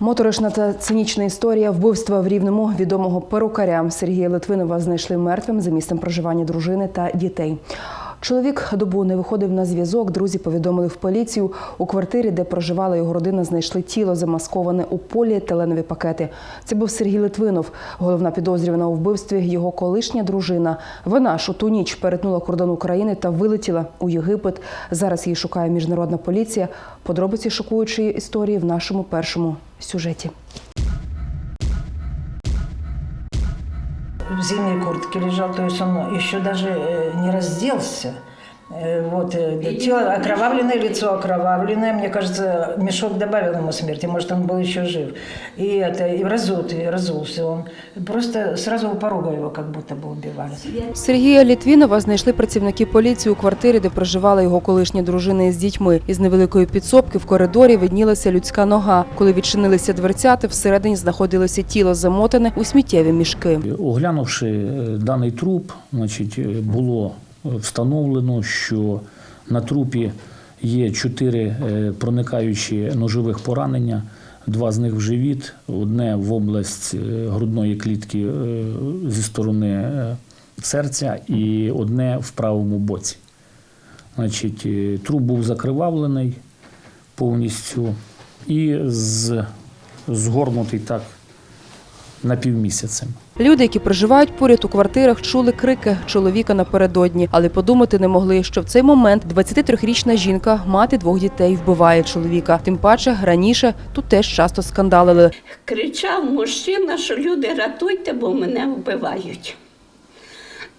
Моторошна та цинічна історія вбивства в Рівному відомого перукаря Сергія Литвинова знайшли мертвим за місцем проживання дружини та дітей. Чоловік добу не виходив на зв'язок. Друзі повідомили в поліцію. У квартирі, де проживала його родина, знайшли тіло, замасковане у поліетиленові пакети. Це був Сергій Литвинов, головна підозрювана у вбивстві. Його колишня дружина. Вона ж у ту ніч перетнула кордон України та вилетіла у Єгипет. Зараз її шукає міжнародна поліція. Подробиці шокуючої історії в нашому першому сюжеті. В зимней куртке лежал, то есть он еще даже э, не разделся. Э, Вот, э, тело окровавленное, лицо окровавленное. Мне кажется, мешок добавил ему смерти, может, он был еще жив. И это, и разутый, разулся он. Просто сразу у порога его как будто бы убивали. Сергія Літвінова знайшли працівники поліції у квартирі, де проживала його колишня дружина із дітьми. Із невеликої підсобки в коридорі виднілася людська нога. Коли відчинилися дверцяти, всередині знаходилося тіло замотане у сміттєві мішки. Оглянувши е, даний труп, значить, е, було встановлено, що на трупі є чотири е, проникаючі ножових поранення, два з них в живіт, одне в область е, грудної клітки е, зі сторони серця і одне в правому боці. Значить, труп був закривавлений повністю і з, згорнутий так напівмісяцем. Люди, які проживають поряд у квартирах, чули крики чоловіка напередодні, але подумати не могли, що в цей момент 23-річна жінка, мати двох дітей, вбиває чоловіка. Тим паче раніше тут теж часто скандалили. кричав мужчина, що люди рятуйте, бо мене вбивають.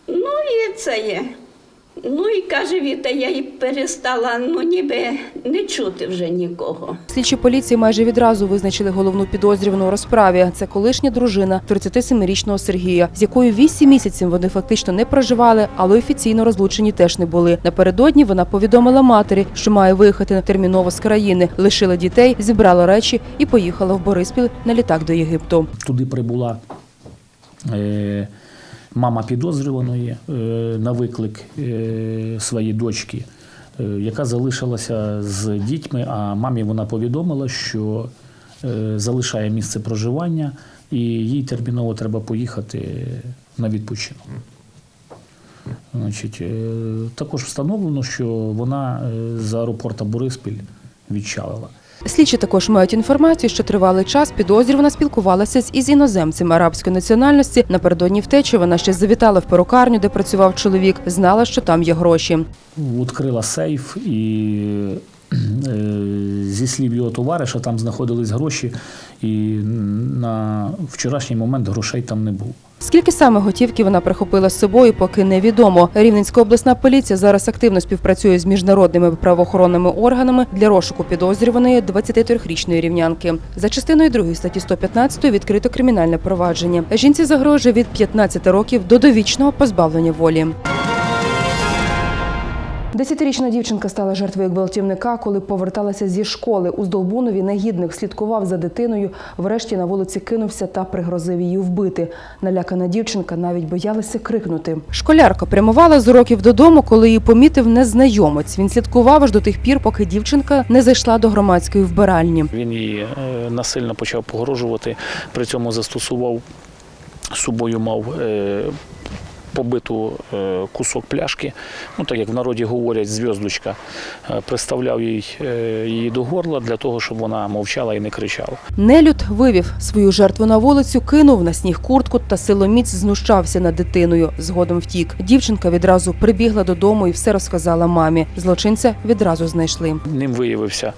Ну і це є. Ну і каже Віта, я і перестала ну ніби не чути вже нікого. Слідчі поліції майже відразу визначили головну підозрювану у розправі. Це колишня дружина 37-річного Сергія, з якою 8 місяців вони фактично не проживали, але офіційно розлучені теж не були. Напередодні вона повідомила матері, що має виїхати терміново з країни, лишила дітей, зібрала речі і поїхала в Бориспіль на літак до Єгипту. Туди прибула е, мама підозрюваної е, на виклик е, своєї дочки, е, яка залишилася з дітьми, а мамі вона повідомила, що залишає місце проживання і їй терміново треба поїхати на відпочинок. Значить, також встановлено, що вона з аеропорта Бориспіль відчалила. Слідчі також мають інформацію, що тривалий час підозрювана спілкувалася із іноземцем арабської національності. Напередодні втечі вона ще завітала в перукарню, де працював чоловік. Знала, що там є гроші. відкрила сейф і зі слів його товариша там знаходились гроші, і на вчорашній момент грошей там не було. Скільки саме готівки вона прихопила з собою, поки невідомо. Рівненська обласна поліція зараз активно співпрацює з міжнародними правоохоронними органами для розшуку підозрюваної 23-річної рівнянки. За частиною 2 статті 115 відкрито кримінальне провадження. Жінці загрожує від 15 років до довічного позбавлення волі. Десятирічна дівчинка стала жертвою гвалтівника, коли поверталася зі школи. У Здолбунові негідник слідкував за дитиною. Врешті на вулиці кинувся та пригрозив її вбити. Налякана дівчинка навіть боялася крикнути. Школярка прямувала з уроків додому, коли її помітив незнайомець. Він слідкував аж до тих пір, поки дівчинка не зайшла до громадської вбиральні. Він її е, насильно почав погрожувати, при цьому застосував з собою мав е, побиту е, кусок пляшки, ну так як в народі говорять, зв'язочка, Е, приставляв їй е, її до горла для того, щоб вона мовчала і не кричала. Нелюд вивів свою жертву на вулицю, кинув на сніг куртку та силоміць знущався над дитиною. Згодом втік. Дівчинка відразу прибігла додому і все розказала мамі. Злочинця відразу знайшли. Ним виявився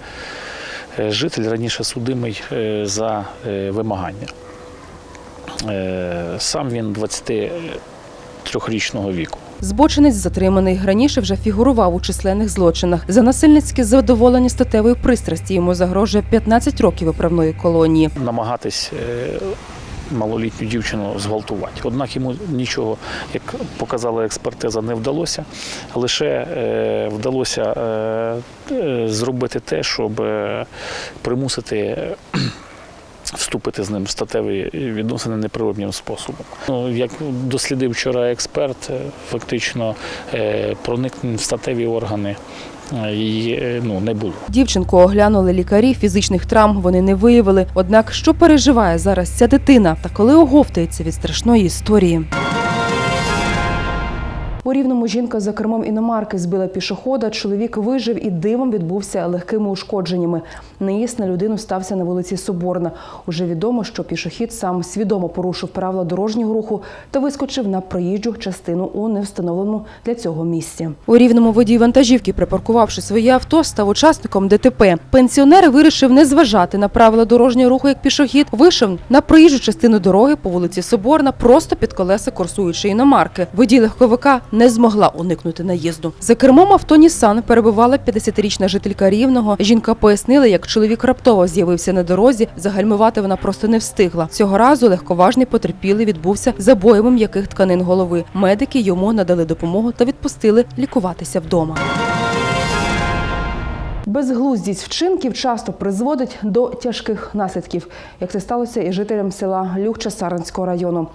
житель раніше судимий за вимагання. Сам він 23-річного віку. Збочинець затриманий раніше вже фігурував у численних злочинах. За насильницьке задоволення статевої пристрасті йому загрожує 15 років виправної колонії. намагатись е, малолітню дівчину зґвалтувати. Однак йому нічого, як показала експертиза, не вдалося. Лише е, вдалося е, зробити те, щоб примусити. Вступити з ним в статеві відносини неприродним способом. Ну, як дослідив вчора експерт, е, фактично е, проникнень в статеві органи її е, ну, не було. Дівчинку оглянули лікарі, фізичних травм вони не виявили. Однак, що переживає зараз ця дитина та коли оговтається від страшної історії? У рівному жінка за кермом іномарки збила пішохода. Чоловік вижив і дивом відбувся легкими ушкодженнями. Наїзд на людину стався на вулиці Соборна. Уже відомо, що пішохід сам свідомо порушив правила дорожнього руху та вискочив на проїжджу частину у невстановленому для цього місці. У рівному водій вантажівки, припаркувавши своє авто, став учасником ДТП. Пенсіонер вирішив не зважати на правила дорожнього руху як пішохід. Вийшов на проїжджу частину дороги по вулиці Соборна просто під колеса курсуючої іномарки. Водій легковика не змогла уникнути наїзду. За кермом авто Нісан перебувала 50-річна жителька Рівного. Жінка пояснила, як чоловік раптово з'явився на дорозі. Загальмувати вона просто не встигла. Цього разу легковажний потерпілий відбувся забоєм м'яких тканин голови. Медики йому надали допомогу та відпустили лікуватися вдома. Безглуздість вчинків часто призводить до тяжких наслідків, як це сталося і жителям села Люхча Сарненського району.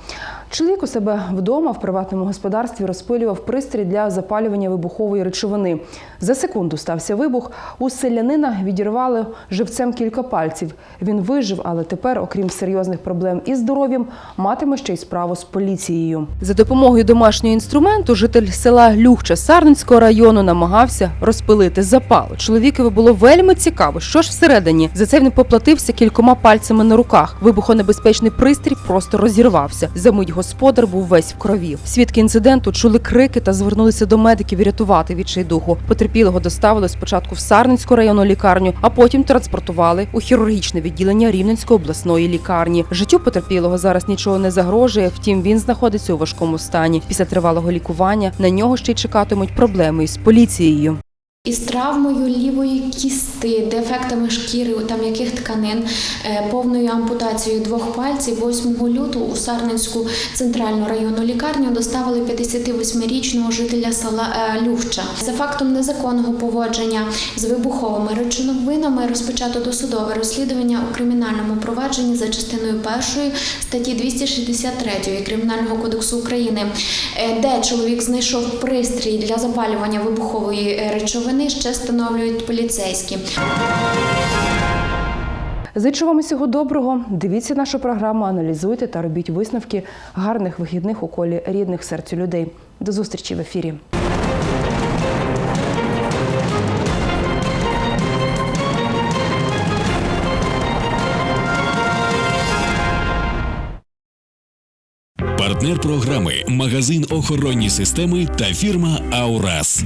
Чоловік у себе вдома в приватному господарстві розпилював пристрій для запалювання вибухової речовини. За секунду стався вибух. У селянина відірвали живцем кілька пальців. Він вижив, але тепер, окрім серйозних проблем із здоров'ям, матиме ще й справу з поліцією. За допомогою домашнього інструменту житель села Люхча Сарненського району намагався розпилити запал. Чоловікові було вельми цікаво, що ж всередині. За це він поплатився кількома пальцями на руках. Вибухонебезпечний пристрій просто розірвався. Замить господар був весь в крові. Свідки інциденту чули крики та звернулися до медиків рятувати відчайдуху. Потерпілого доставили спочатку в Сарненську районну лікарню, а потім транспортували у хірургічне відділення Рівненської обласної лікарні. Життю потерпілого зараз нічого не загрожує. Втім, він знаходиться у важкому стані. Після тривалого лікування на нього ще й чекатимуть проблеми із поліцією. Із травмою лівої кісти, дефектами шкіри та м'яких тканин, е, повною ампутацією двох пальців 8 лютого у Сарненську центральну районну лікарню доставили 58-річного жителя села е, Люхча. За фактом незаконного поводження з вибуховими речовинами розпочато досудове розслідування у кримінальному провадженні за частиною першої статті 263 Кримінального кодексу України, е, де чоловік знайшов пристрій для запалювання вибухової е, речовини, ще встановлюють поліцейські. Зичу вам усього доброго. Дивіться нашу програму, аналізуйте та робіть висновки гарних вихідних у колі рідних серцю людей. До зустрічі в ефірі. Партнер програми магазин охоронні системи та фірма Аурас.